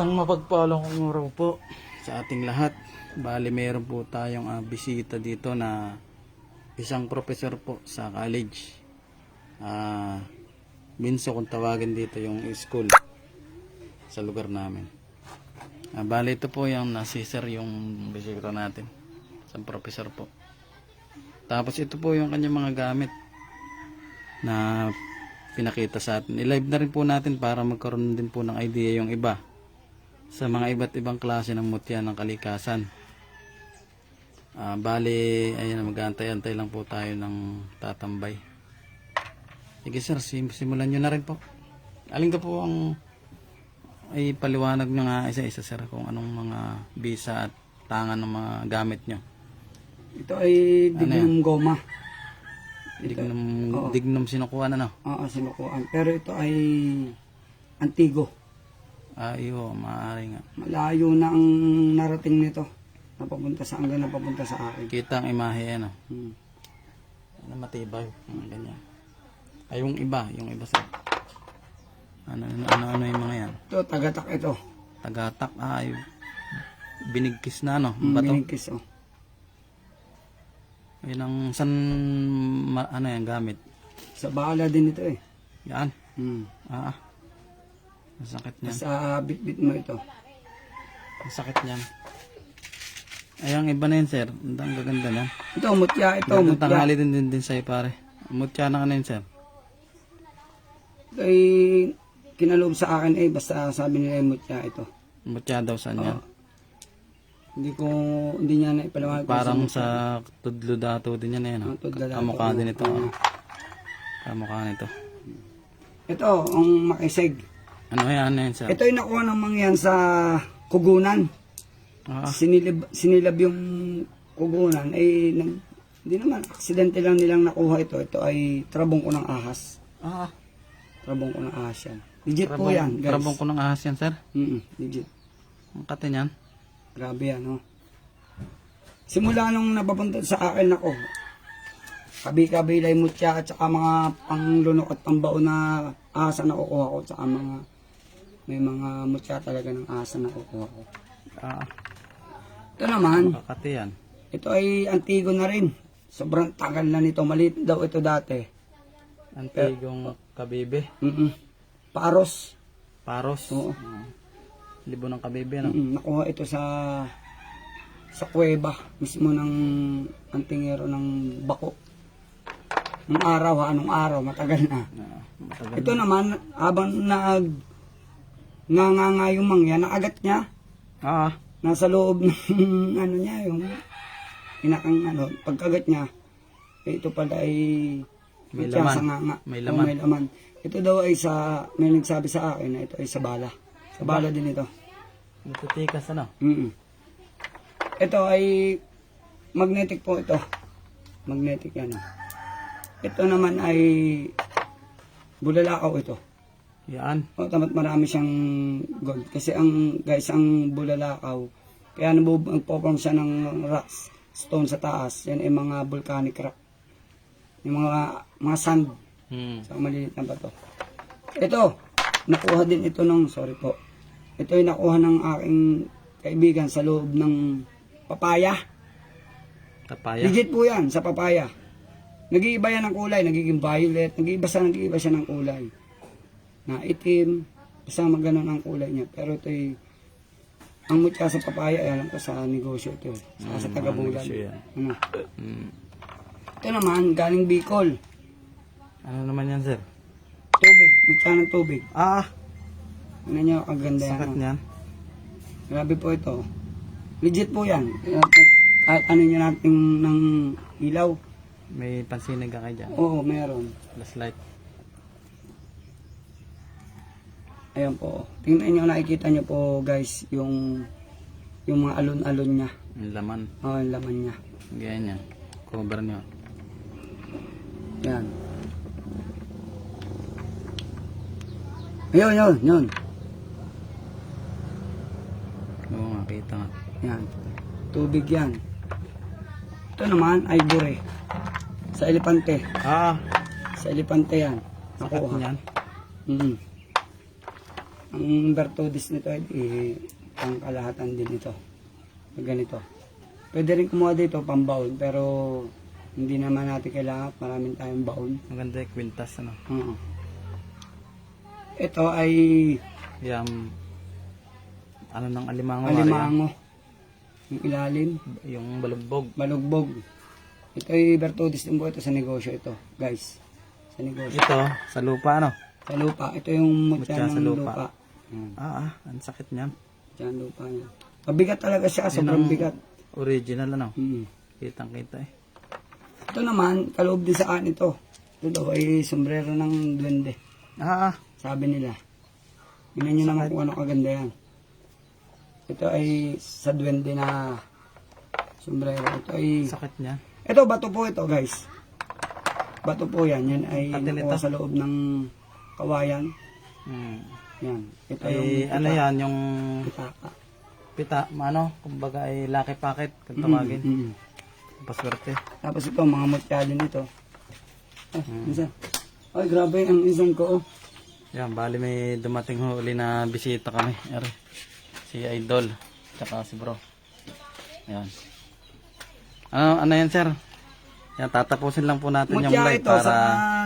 Isang mapagpalang araw po sa ating lahat. Bali, meron po tayong ah, bisita dito na isang professor po sa college. Ah, Binso kung tawagin dito yung school sa lugar namin. Ah, bali, ito po yung nasisir yung bisita natin. Isang professor po. Tapos ito po yung kanyang mga gamit na pinakita sa atin. I-live na rin po natin para magkaroon din po ng idea yung iba sa mga iba't ibang klase ng mutya ng kalikasan. Ah, bali, ayan, mag-aantay-antay lang po tayo ng tatambay. Sige sir, sim- simulan nyo na rin po. Aling ka po ang ay paliwanag nyo nga isa-isa sir kung anong mga bisa at tangan ng mga gamit nyo. Ito ay dignum goma. Dignum, dignum sinukuha na no? Oo, sinukuan. Pero ito ay antigo. Ah, iyo, maaari nga. Malayo na ang narating nito. Napapunta sa hanggang napapunta sa akin. Kita ang imahe ano. Hmm. Ano matibay, mga ganyan. Ay, yung iba, yung iba sa... Ano, ano, ano, ano yung mga yan? Ito, tagatak ito. Tagatak, ah, yung binigkis na, no? Hmm, Bato. binigkis, oh. Yun ang, san, ma, ano yan, gamit? Sa bala din ito eh. Yan. Hmm. Ah, ah. Ang sakit niyan. Sa bit-bit mo ito. Ang sakit niyan. Ay, ang iba na yun, sir. Ang gaganda na. Ito, mutya. Ito, Ito, mutya. tanghali din din, din sa'yo, pare. Mutya na ka na yun, sir. Ay kinaloob sa akin eh. Basta sabi nila ay mutya ito. Mutya daw saan yan. Hindi ko, hindi niya na ipaliwanag. kung Parang sa tudlo dato din yan, eh, no? Tudlo dato. Kamukha din ito. ah. Kamukha nito. Ito, ang makisig. Ano yan, ano yan, sir? Ito ay nakuha ng mangyan sa kugunan. Ah, Sinilab, sinilab yung kugunan. Ay, nag, hindi naman, aksidente lang nilang nakuha ito. Ito ay trabong ko ng ahas. ah, Trabong ko ng ahas yan. Legit po yan, guys. Karabong ko ng ahas yan, sir. Mm legit. Ang kate niyan. Grabe yan, oh. Simula nung napapunta sa akin ako, kabi-kabi lay mutya at saka mga panglunok at pambao na asa na kukuha ko, tsaka mga may mga mutya talaga ng asa na kukuha ko. Ah, Ito naman, kakate yan. ito ay antigo na rin. Sobrang tagal na nito. Maliit daw ito dati. Antigong kabibe. Mm Paros. Paros. Oo. Ah, Libo ng kabibe, ano? Mm, nakuha ito sa sa kuweba mismo ng antingero ng bako. Nung araw ha, anong araw, matagal na. Ah, matagal. Ito naman, habang nag nganga yung mangya, naagat niya. Ah, Nasa loob ng ano niya, yung inakang ano, pagkagat niya, eh, ito pala ay May laman. sa nganga. May Oo, laman. may laman. Ito daw ay sa, may nagsabi sa akin na ito ay sa bala. Sa bala din ito. natutikas, ano? Mm Ito ay magnetic po ito. Magnetic yan. Ito naman ay bulalakaw ito. Yan. O tamat marami siyang gold. Kasi ang guys, ang bulalakaw, kaya nagpo-form siya ng rocks, stone sa taas. Yan ay mga volcanic rock. Yung mga, mga sand Hmm. sa maliliit na bato. Ito, nakuha din ito ng, sorry po. Ito ay nakuha ng aking kaibigan sa loob ng papaya. Tapaya. Legit po yan, sa papaya. Nag-iiba yan ng kulay, nagiging violet, nag-iiba siya, nag-iiba siya ng kulay. Na itim, basta maganon ang kulay niya. Pero ito ay, ang mutya sa papaya, ay alam ko sa negosyo ito. Sa, sa Mm, tagabulan. negosyo yan. Ano? Hmm. Ito naman, galing Bicol. Ano naman yan, sir? Tubig, mutya ng tubig. Ah, Ano niyo, ang ganda yan. sakit oh. niyan. Grabe po ito. Legit po yan. Kahit ano nyo natin ng ilaw. May pansinig ka kayo dyan. Oo, meron. Flashlight. Ayan po. Tingnan nyo, nakikita nyo po guys, yung yung mga alon-alon niya. Yung laman. Oh, yung laman niya. Ganyan yan. Cover niyo. Yan. Ayun, yun, yun. Oo nga, kita nga. Yan. Tubig yan. Ito naman, ivory. Sa elepante. Ah, Sa elepante yan. Nakuha. niyan. Mm. Ang Bertudis nito ay eh, pangkalahatan din ito. Ganito. Pwede rin kumuha dito pambaon pero hindi naman natin kailangan maraming tayong baon. Maganda yung kwintas ano. Oo. Ito ay Yung ano ng alimango. alimango. Yung ilalim, Maria. Yung balugbog. balugbog. Ito ay Bertudis din po ito sa negosyo ito, guys. Sa negosyo. Ito, sa lupa ano. Sa lupa, ito yung mutya, Mutya sa ng lupa. lupa. Hmm. Ah, ah, ang sakit niyan. Ng lupa niya. Mabigat talaga siya, sobrang ang- bigat. Original ano. Hmm. Kitang kita eh. Ito naman, kaloob din sa akin ito. Ito daw ay sombrero ng duwende. Ah, ah. Sabi nila. Tingnan nyo naman kung ano kaganda yan. Ito ay sa duwende na sombrero. Ito ay... Sakit niyan. Ito, bato po ito guys. Bato po yan. Yan ay nakuha sa loob ng kawayan. Hmm. Yan. Ito Ay, yung ano yan, yung pitaka. pita, ano, kumbaga ay lucky packet, kung tawagin. Mm, mm. Paswerte. Tapos ito, mga mutyado nito. Ah, isa. Ay, grabe ang isang ko. oh. Yan, bali may dumating huli na bisita kami. Ere. Si Idol, tsaka si Bro. Yan. Ano, ano yan, sir? Yan, tatapusin lang po natin yung Mutya live ito para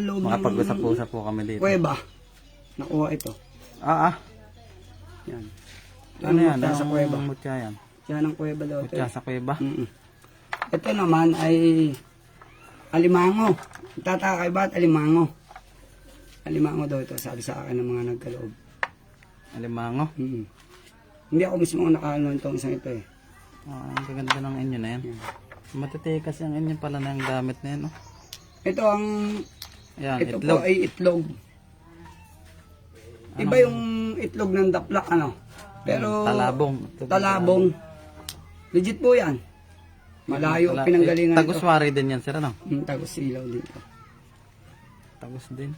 makapag-usap-usap po kami dito. kuweba. Nakuha ito. Ah, ah. Yan. Ano ang yan? mutya sa kuweba. Mutya yan? Yan ang kuweba daw. Mutya sa kuweba? Mm-mm. Ito naman ay alimango. Tatakay ba at alimango? Alimango daw ito, sabi sa akin ng mga nagkaloob. Alimango? Mm. Hindi ako mismo ang nakaanon itong isang ito eh. Ah, ang gaganda ng inyo na yan. Matitikas yung inyo pala na yung gamit na yan, no? Ito ang, Yan, ito itlog. po ay itlog. Iba yung itlog ng daplak, ano? Pero, Talabong. talabong. Legit po yan. Malayo ang pinanggalingan ito. Taguswari din yan, sir, ano? Mm, tagos silaw dito. Tagus din.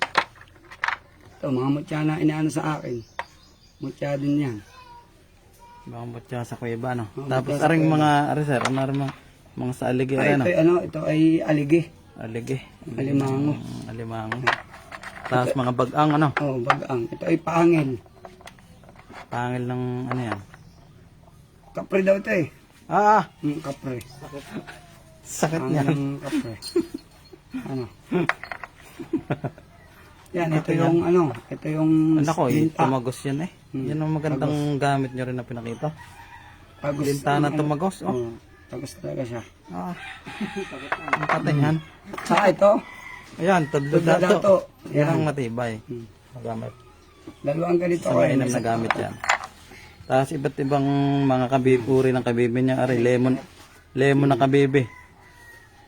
Ito, mga mutya na inaano sa akin. Mutya din yan. Baka mutya sa kuweba, no? Oo, Tapos, mutya sa aring mga, ari, sir, ano mga, mga sa aligi, Ay, ano? ito, ay ano, ito ay aligi. Aligi. Alimango. Mm, alimango. Tapos mga bagang, ano? Oh, bagang. Ito ay pangil. Pangil ng, ano yan? Kapre daw ito eh. Ah, ah! Mm, kapre. Sakit Pangil niyan. ng kapre. ano? Yan, ito yung ano, ito yung Nako, eh, linta. tumagos yan eh. Hmm, Yan ang magandang gamit nyo rin na pinakita. Tagos. Linta na tumagos, oh. Oh, tagos talaga siya. Ah. Ang patay yan. Saka ito, Ayan, Tudlo dato. dato. Yan ang matibay. Hmm. Magamit. dalawang ganito. Sa mainam na gamit yan. Tapos iba't ibang mga kabibi, uri ng kabibi niya. Ari, lemon, lemon na kabibi.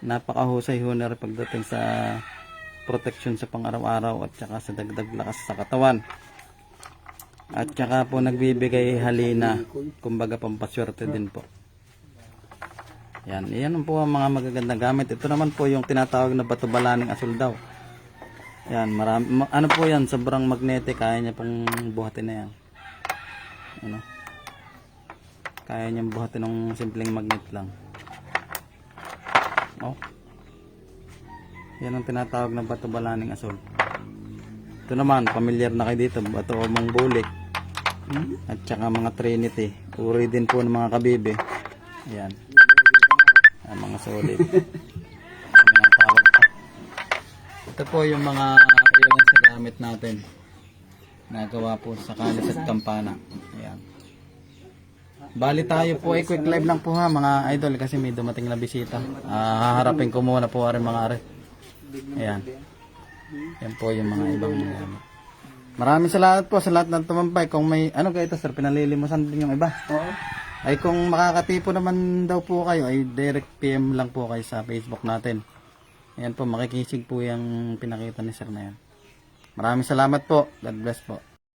Napakahusay ho na rin pagdating sa protection sa pang-araw-araw at saka sa dagdag lakas sa katawan. At saka po nagbibigay halina, kumbaga pampaswerte din po. Yan, yan po ang mga magagandang gamit. Ito naman po yung tinatawag na batubalaning asul daw. Yan, marami, ma- ano po yan, sobrang magnetic, kaya niya pong buhatin na yan. Ano? Kaya niyang buhatin ng simpleng magnet lang. Oh. Yan ang tinatawag na bato balaning asol. Ito naman, familiar na kayo dito, bato o bulik. At saka mga trinity. Uri din po ng mga kabibe. Ayan. Ang mga solid. Ito po yung mga ilan sa gamit natin. Nagawa po sa kalis at kampana. Ayan. Bali tayo po ay quick live lang po ha mga idol kasi may dumating na bisita. Ah, haharapin ko muna po rin mga are. Ayan. Yan po yung mga ibang gamit. Maraming salamat po sa lahat ng tumampay. Kung may ano kayo ito sir, pinalilimusan din yung iba. Oo. Ay kung makakatipo naman daw po kayo ay direct PM lang po kayo sa Facebook natin. Ayan po makikisig po yung pinakita ni sir na yan. Maraming salamat po. God bless po.